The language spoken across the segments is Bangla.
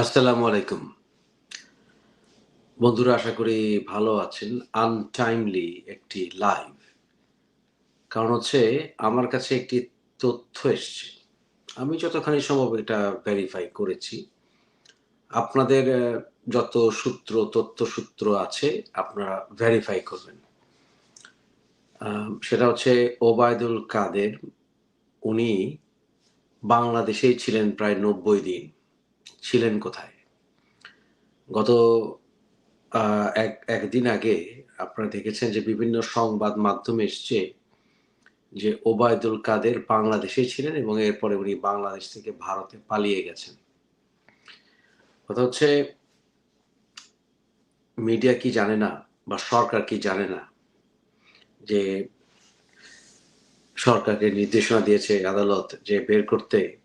আসসালামু আলাইকুম। বন্ধুরা, আশা করি ভালো আছেন। আনটাইমলি একটি লাইভ কারণ হচ্ছে, আমার কাছে একটি তথ্য এসছে। আমি যতখানি সম্ভব এটা ভেরিফাই করেছি। আপনাদের যত সূত্র তথ্য সূত্র আছে, আপনারা ভেরিফাই করবেন। সেটা হচ্ছে ওবায়দুল কাদের। উনি বাংলাদেশেই ছিলেন প্রায় নব্বই দিন। ছিলেন কোথায়? গত এক, একদিন আগে আপনারা দেখেছেন যে বিভিন্ন সংবাদ মাধ্যমে এসছে যে ওবায়দুল কাদের বাংলাদেশে ছিলেন এবং এরপরে উনি বাংলাদেশ থেকে ভারতে পালিয়ে গেছেন। কথা হচ্ছে, মিডিয়া কি জানে না বা সরকার কি জানে না যে সরকারকে নির্দেশনা দিয়েছে আদালত যে বের করতে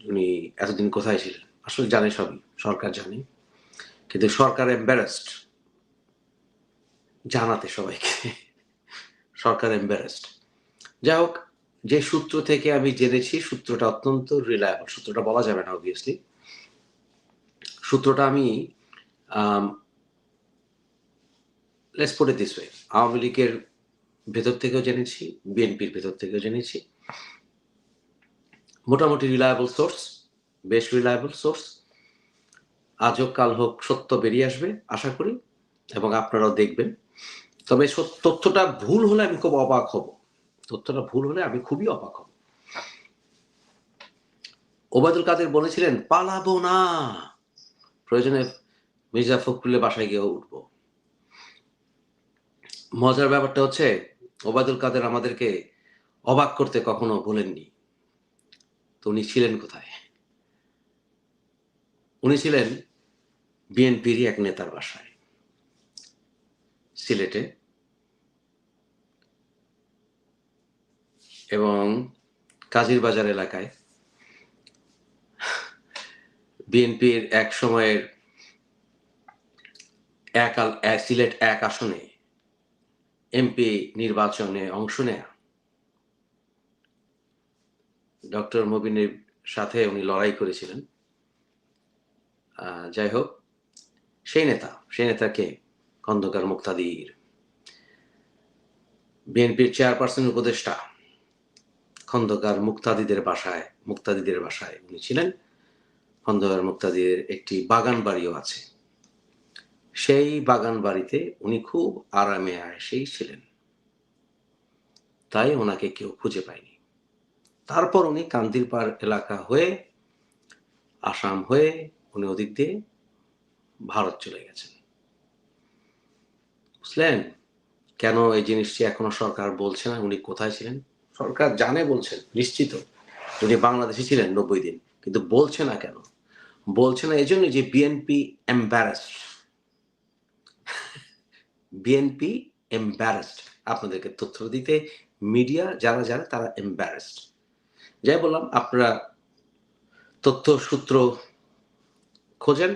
উনি এতদিন কোথায় ছিলেন? আসলে জানে সবই সরকার জানে। কিন্তু সরকার এম্বারেসড জানাতে সবাইকে। সরকার এম্বারেসড যাই হোক, যে সূত্র থেকে আমি জেনেছি, সূত্রটা অত্যন্ত রিলায়েবল সূত্রটা বলা যাবে না অবভিয়াসলি সূত্রটা আমি দিস ওয়ে আওয়ামী লীগের ভেতর থেকেও জেনেছি, বিএনপির ভেতর থেকেও জেনেছি। মোটামুটি রিলায়েবল সোর্স বেশ রিলায়েবল সোর্স আজ হোক কাল হোক সত্য বেরিয়ে আসবে, আশা করি, এবং আপনারাও দেখবেন। তবে তথ্যটা ভুল হলে আমি খুব অবাক হব। তথ্যটা ভুল হলে আমি খুবই অবাক হব। ওবায়দুল কাদের বলেছিলেন, পালাবো না। প্রয়োজনে মির্জা ফখরুলের বাসায় গিয়ে উঠবো। মজার ব্যাপারটা হচ্ছে, ওবায়দুল কাদের আমাদেরকে অবাক করতে কখনো বলেননি। তো উনি ছিলেন কোথায়? ছিলেন বিএনপির এক নেতার বাসায়, সিলেটে। এবং কাজির বাজার এলাকায় বিএনপির এক সময়ের এক সিলেট এক আসনে এমপি নির্বাচনে অংশ নেয়া। ডক্টর মবিনের সাথে উনি লড়াই করেছিলেন। যাই হোক সেই নেতা, সেই নেতাকে খন্দকার মুক্তাদির, বিএনপির চেয়ারপারসন উপদেষ্টা, খন্দকার মুক্তাদিদের বাসায় মুক্তাদিদের বাসায় উনি ছিলেন। খন্দকার মুক্তাদিদের একটি বাগান বাড়িও আছে। সেই বাগান বাড়িতে উনি খুব আরামে আয়েসেই ছিলেন। তাই ওনাকে কেউ খুঁজে পায়নি। তারপর উনি কান্দিরপাড় এলাকা হয়ে, আসাম হয়ে উনি ওদিক দিয়ে ভারত চলে গেছেন বুঝলেন? কেন এই জিনিসটি এখনও সরকার বলছে না? উনি কোথায় ছিলেন? সরকার জানে বলছেন, নিশ্চিত। উনি বাংলাদেশে ছিলেন নব্বই দিন, কিন্তু বলছে না কেন? বলছে না এই জন্য যে বিএনপি এম্বারাসড বিএনপি এম্বারাসড আপনাদেরকে তথ্য দিতে মিডিয়া যারা যারা, তারা এম্বারাসড যাই বললাম, আপনারা তথ্য সূত্র খোঁজেন।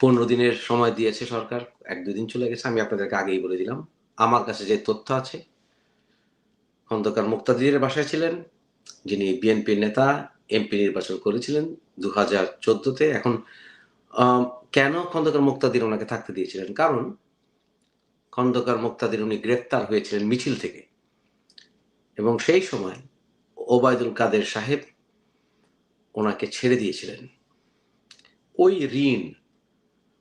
পনেরো দিনের সময় দিয়েছে সরকার, এক দুদিন চলে গেছে, আমি আপনাদেরকে আগেই বলে দিলাম। আমার কাছে যে তথ্য আছে, খন্দকার মুক্তাদিরের বাসায় ছিলেন, যিনি বিএনপির নেতা, এমপি নির্বাচন করেছিলেন দু হাজার চোদ্দতে। এখন কেন খন্দকার মুক্তাদির ওনাকে থাকতে দিয়েছিলেন? কারণ, খন্দকার মুক্তাদির উনি গ্রেফতার হয়েছিলেন মিছিল থেকে। এবং সেই সময় ওবায়দুল কাদের সাহেব ওনাকে ছেড়ে দিয়েছিলেন। ওই ঋণ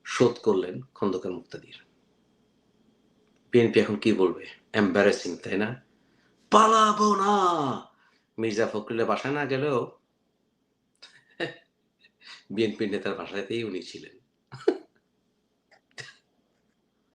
শোধ করলেন খন্দকার মুক্তাদির। বিএনপি এখন কি বলবে? এম্বারেসিং তাই না? পালাবো না! মির্জা ফখরুলের বাসায় না গেলেও বিএনপির নেতার বাসাতেই উনি ছিলেন।